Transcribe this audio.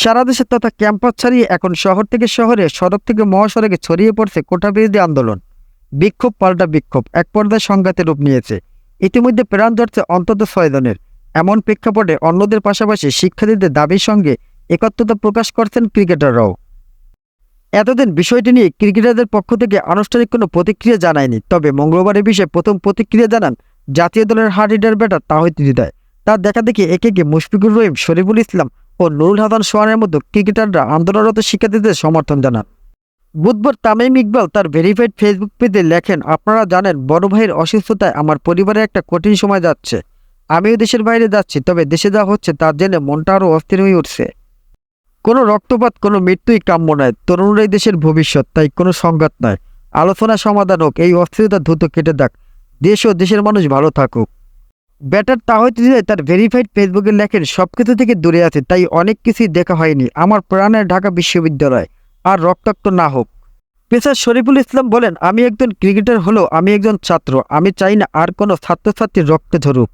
সারা দেশে তথা ক্যাম্পাস ছাড়িয়ে এখন শহর থেকে শহরে, সড়ক থেকে মহাসড়কে ছড়িয়ে পড়ছে কোটা বিরোধী আন্দোলন। বিক্ষোভ পাল্টা বিক্ষোভ, এক পর্যায়ে সংঘাতে রূপ নিয়েছে। ইতিমধ্যে প্রাণ ধরছে অন্তত ছয় জনের। এমন প্রেক্ষাপটে অন্যদের পাশাপাশি শিক্ষার্থীদের দাবির সঙ্গে একত্রতা প্রকাশ করছেন ক্রিকেটাররাও। এতদিন বিষয়টি নিয়ে ক্রিকেটারদের পক্ষ থেকে আনুষ্ঠানিক কোনো প্রতিক্রিয়া জানায়নি, তবে মঙ্গলবারের বিষয়ে প্রথম প্রতিক্রিয়া জানান জাতীয় দলের hard hitter batter Towhid Hridoy. তার দেখা দেখি একে একে মুশফিকুর রহিম, শরীফুল ইসলাম ও নুরুল হাসান সোহানের মতো ক্রিকেটাররা আন্দোলনরত শিক্ষার্থীদের সমর্থন জানান। বুধবার তামিম ইকবাল তার ভেরিফাইড ফেসবুক পেজে লেখেন, আপনারা জানেন, বড় ভাইয়ের অসুস্থতায় আমার পরিবারে একটা কঠিন সময় যাচ্ছে। আমিও দেশের বাইরে যাচ্ছি, তবে দেশে যা হচ্ছে তার জেনে মনটা আরও অস্থির হয়ে উঠছে। কোনো রক্তপাত, কোনো মৃত্যুই কাম্য নয়। তরুণরাই দেশের ভবিষ্যৎ, তাই কোনো সংঘাত নয়। আলোচনা সমাধান হোক, এই অস্থিরতা দ্রুত কেটে যাক। দেশ ও দেশের মানুষ ভালো থাকুক। ব্যাটার তা হয়তো হৃদয় তার ভেরিফাইড ফেসবুকে লেখেন সব কিছু থেকে দূরে আছে, তাই অনেক কিছুই দেখা হয়নি। আমার প্রাণের ঢাকা বিশ্ববিদ্যালয়, আর রক্তাক্ত না হোক। পেশার শরীফুল ইসলাম বলেন, আমি একজন ক্রিকেটার হলেও আমি একজন ছাত্র, আমি চাই না আর কোনো ছাত্রছাত্রীর রক্তে ঝরুক